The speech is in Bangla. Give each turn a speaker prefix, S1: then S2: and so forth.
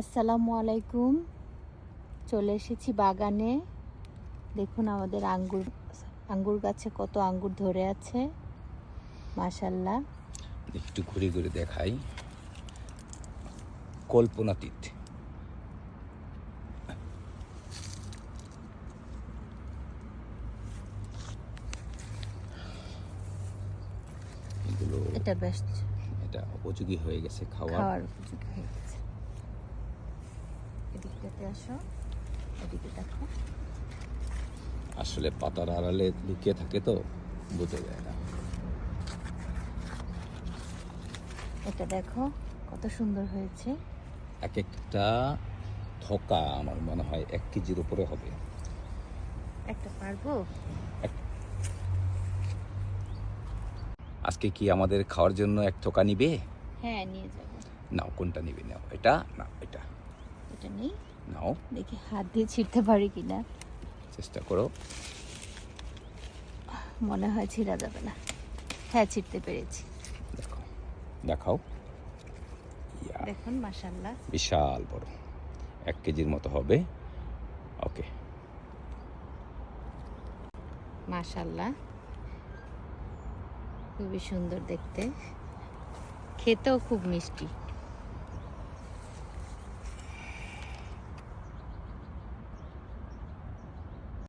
S1: আসসালামু আলাইকুম। চলে এসেছি বাগানে। দেখুন আমাদের আঙ্গুর আঙ্গুর গাছে কত আঙ্গুর ধরে আছে। মাশাল্লাহ
S2: একটু ঘুরে ঘুরে দেখাই। কল্পনাতীত
S1: এটা বেশ
S2: এটা উপযোগী হয়ে গেছে খাওয়ার।
S1: খাওয়ার উপযোগী হয়ে গেছে। এদিকটাতে আসো। এদিকে দেখো।
S2: আসলে পাতার আড়ালে লুকিয়ে থাকে তো বোঝা যায় না।
S1: এটা দেখো কত সুন্দর হয়েছে।
S2: এক একটা থকা আমার মনে হয় এক কেজির উপরে হবে।
S1: একটা পারব?
S2: আজকে কি আমাদের খাওয়ার জন্য এক থোকা নিবে?
S1: হ্যাঁ নিয়ে যাব।
S2: নাও কোনটা নিবে? নাও এটা না এটা।
S1: এটা নেই।
S2: নাও।
S1: দেখি হাত দিয়ে ছিঁড়তে পারি কিনা।
S2: চেষ্টা করো।
S1: মনে হয় ছিঁড়া যাবে না। হ্যাঁ ছিঁড়তে পেরেছি।
S2: দেখো দেখাও।
S1: দেখুন মাশাল্লাহ
S2: বিশাল বড়। এক কেজির মতো হবে। ওকে।
S1: মাশাল্লাহ খুবই সুন্দর দেখতে। খেতেও খুব মিষ্টি।